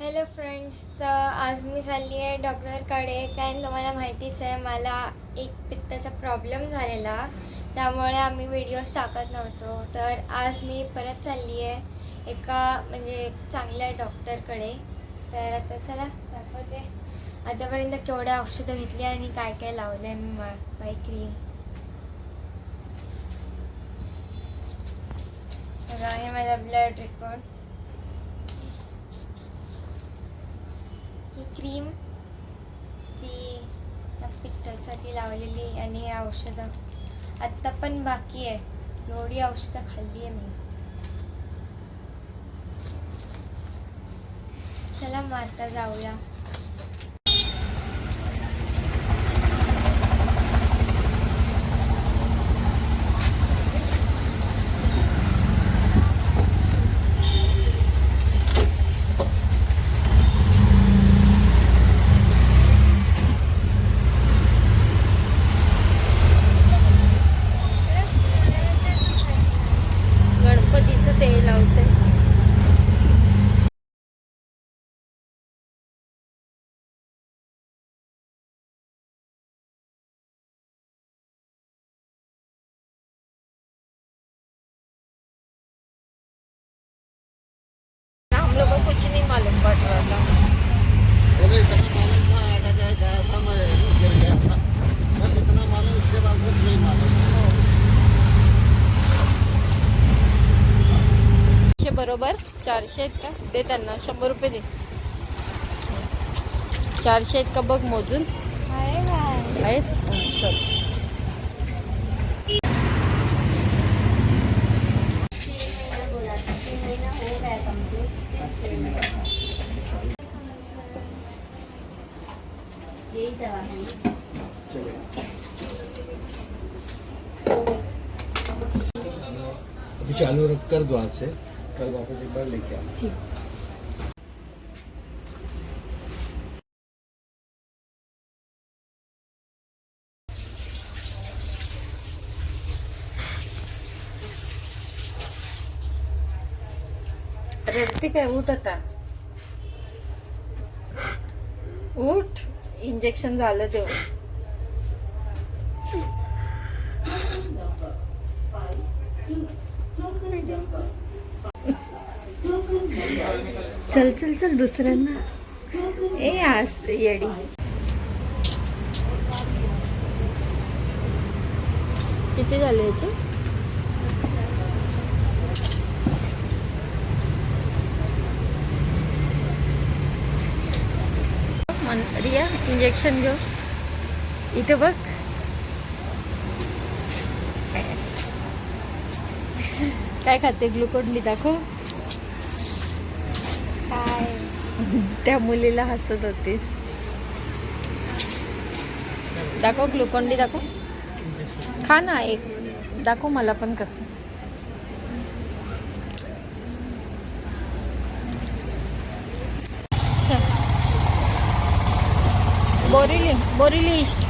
Hello friends तर आज मी चालली आहे डॉक्टरकडे कारण तुम्हाला माहितीच आहे मला एक पित्ताचा प्रॉब्लेम झालेला. त्यामुळे आम्ही व्हिडिओज टाकत नव्हतो. तर आज मी परत चालली आहे एका म्हणजे चांगल्या डॉक्टरकडे तर आता चला दाखवते. आतापर्यंत केवढ्या औषधं घेतली आणि काय काय लावलं आहे मी मा क्रीम बघा हे माझा ब्लड रिपोर्ट ही क्रीम ती या पित्तासाठी लावलेली आणि हे औषधं. आत्ता पण बाकी आहे. एवढी औषधं खाल्ली आहे मी. चला मग आता जाऊया. मालूम शे बरोबर चारशे आहेत का? दे त्यांना शंभर रुपये दे. चारशे आहेत का बघ मोजून? हाय अभी चालू रख कर दो आज से कल वापस एक बार लेके आना। रडते काय उठ आता. उठ. इंजेक्शन झालं तेव्हा चल चल चल दुसऱ्यांना. ए आज येडी. किती झाले याचे? इंजेक्शन घेऊ. इथे बघ. काय खाते? ग्लुकोन डी दाखव. काय? त्या मुलीला हसत होतीस. दाखव ग्लुकोन डी दाखव. खा ना एक. दाखव मला पण कसं. बोरिली बोरिली ईस्ट